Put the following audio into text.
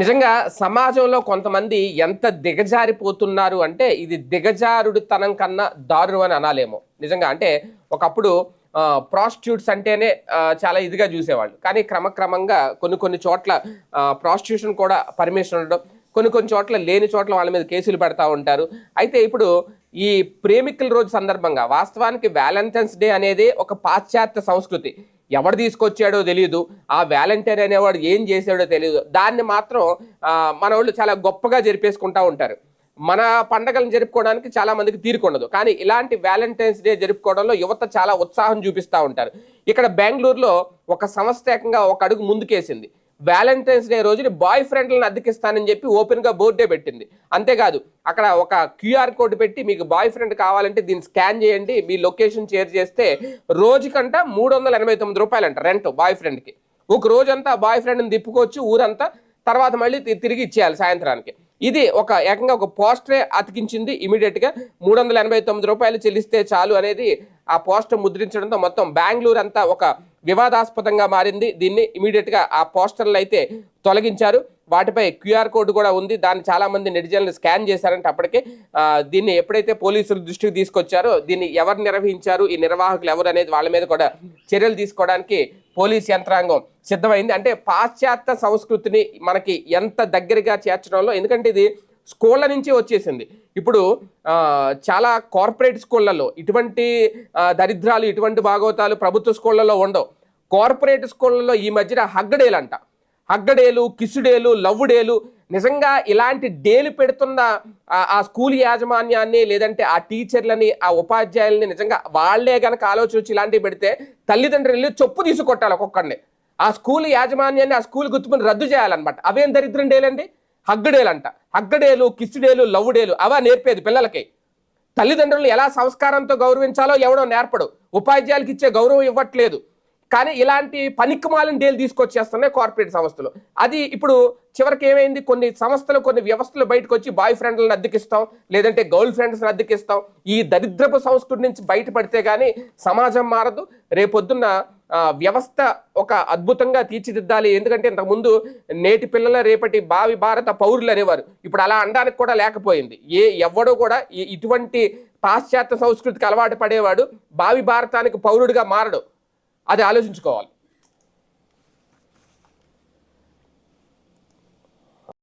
నిజంగా సమాజంలో కొంతమంది ఎంత దిగజారిపోతున్నారు అంటే ఇది దిగజారుడుతనం కన్నా దారుణం అని అనాలేమో. నిజంగా అంటే ఒకప్పుడు ప్రాస్టిట్యూట్స్ అంటేనే చాలా ఇదిగా చూసేవాళ్ళు. కానీ క్రమక్రమంగా కొన్ని కొన్ని చోట్ల ప్రాస్టిట్యూషన్ కూడా పర్మిషన్ ఉండడం కొన్ని కొన్ని చోట్ల లేని చోట్ల వాళ్ళ మీద కేసులు పెడతా ఉంటారు. అయితే ఇప్పుడు ఈ ప్రేమికుల రోజు సందర్భంగా వాస్తవానికి వ్యాలంటైన్స్ డే అనేది ఒక పాశ్చాత్య సంస్కృతి. ఎవడు తీసుకొచ్చాడో తెలియదు ఆ వ్యాలంటీర్ అనేవాడు ఏం చేశాడో తెలియదు దాన్ని మాత్రం మన వాళ్ళు చాలా గొప్పగా జరిపేసుకుంటూ ఉంటారు. మన పండగలను జరుపుకోవడానికి చాలా మందికి తీరుకుండదు కానీ ఇలాంటి వ్యాలంటైన్స్ డే జరుపుకోవడంలో యువత చాలా ఉత్సాహం చూపిస్తూ ఉంటారు. ఇక్కడ బెంగళూరులో ఒక సంస్థ ఏకంగా ఒక అడుగు ముందుకేసింది. వ్యాలంటైన్స్ డే రోజుని బాయ్ ఫ్రెండ్లను అద్దెకిస్తానని చెప్పి ఓపెన్గా బోర్డే పెట్టింది. అంతేకాదు అక్కడ ఒక క్యూఆర్ కోడ్ పెట్టి మీకు బాయ్ ఫ్రెండ్ కావాలంటే దీన్ని స్కాన్ చేయండి. మీ లొకేషన్ షేర్ చేస్తే రోజుకంట మూడు వందల ఎనభై తొమ్మిది రూపాయలంట రెంట్ బాయ్ ఫ్రెండ్కి. ఒక రోజంతా బాయ్ ఫ్రెండ్ని తిప్పుకోవచ్చు ఊరంతా తర్వాత మళ్ళీ తి- తిరిగి ఇచ్చేయాలి సాయంత్రానికి. ఇది ఒక ఏకంగా ఒక పోస్టరే అతికించింది ఇమీడియట్గా మూడు వందల ఎనభై తొమ్మిది రూపాయలు చెల్లిస్తే చాలు అనేది ఆ పోస్టర్ ముద్రించడంతో మొత్తం బెంగళూరు అంతా ఒక వివాదాస్పదంగా మారింది. దీన్ని ఇమీడియట్గా ఆ పోస్టర్లు అయితే తొలగించారు. వాటిపై క్యూఆర్ కోడ్ కూడా ఉంది. దాన్ని చాలామంది నెటిజన్లు స్కాన్ చేశారంటే అప్పటికే. దీన్ని ఎప్పుడైతే పోలీసులు దృష్టికి తీసుకొచ్చారో దీన్ని ఎవరు నిర్వహించారు? ఈ నిర్వాహకులు ఎవరు అనేది వాళ్ళ మీద కూడా చర్యలు తీసుకోవడానికి పోలీస్ యంత్రాంగం సిద్ధమైంది. అంటే పాశ్చాత్య సంస్కృతిని మనకి ఎంత దగ్గరగా చేర్చడంలో ఎందుకంటే ఇది స్కూళ్ళ నుంచి వచ్చేసింది. ఇప్పుడు చాలా కార్పొరేట్ స్కూళ్ళల్లో ఇటువంటి దరిద్రాలు ఇటువంటి భాగవతాలు ప్రభుత్వ స్కూళ్ళల్లో ఉండవు. కార్పొరేట్ స్కూళ్ళల్లో ఈ మధ్యన హగ్గడేలంట. హగ్గడేలు కిసుడేలు లవ్వుడేలు నిజంగా ఇలాంటి డేలు పెడుతున్న ఆ- స్కూల్ యాజమాన్యాన్ని లేదంటే ఆ టీచర్లని ఆ ఉపాధ్యాయుల్ని నిజంగా వాళ్ళే గనక ఆలోచన వచ్చి ఇలాంటివి పెడితే తల్లిదండ్రులు వెళ్ళి చొప్పు తీసుకొట్టాలి ఒక్కొక్కడిని. ఆ స్కూల్ యాజమాన్యాన్ని ఆ స్కూల్ గుర్తుకుని రద్దు చేయాలన్నమాట. అవేం దరిద్రం డేలండి? హగ్గడేలంట. హగ్గడేలు కిసుడేలు లవ్వుడేలు అవా నేర్పేది పిల్లలకి. తల్లిదండ్రులను ఎలా సంస్కారంతో గౌరవించాలో ఎవడో నేర్పడు. ఉపాధ్యాయులకు ఇచ్చే గౌరవం ఇవ్వట్లేదు. కానీ ఇలాంటి పనికిమాలిన డేలు తీసుకొచ్చేస్తున్నాయి కార్పొరేట్ సంస్థలు. అది ఇప్పుడు చివరికి ఏమైంది కొన్ని సంస్థలు కొన్ని వ్యవస్థలు బయటకు వచ్చి బాయ్ ఫ్రెండ్లను అద్దెకిస్తాం లేదంటే గర్ల్ ఫ్రెండ్స్ని అద్దెకిస్తాం. ఈ దరిద్రపు సంస్కృతి నుంచి బయటపడితే కానీ సమాజం మారదు. రేపొద్దున్న వ్యవస్థ ఒక అద్భుతంగా తీర్చిదిద్దాలి. ఎందుకంటే ఇంతకుముందు నేటి పిల్లల రేపటి భావి భారత పౌరులు అనేవారు. ఇప్పుడు అలా అనడానికి కూడా లేకపోయింది. ఏ ఎవడో కూడా ఇటువంటి పాశ్చాత్య సంస్కృతికి అలవాటు పడేవాడు భావి భారతానికి పౌరుడిగా మారడు. అది ఆలోచించుకోవాలి.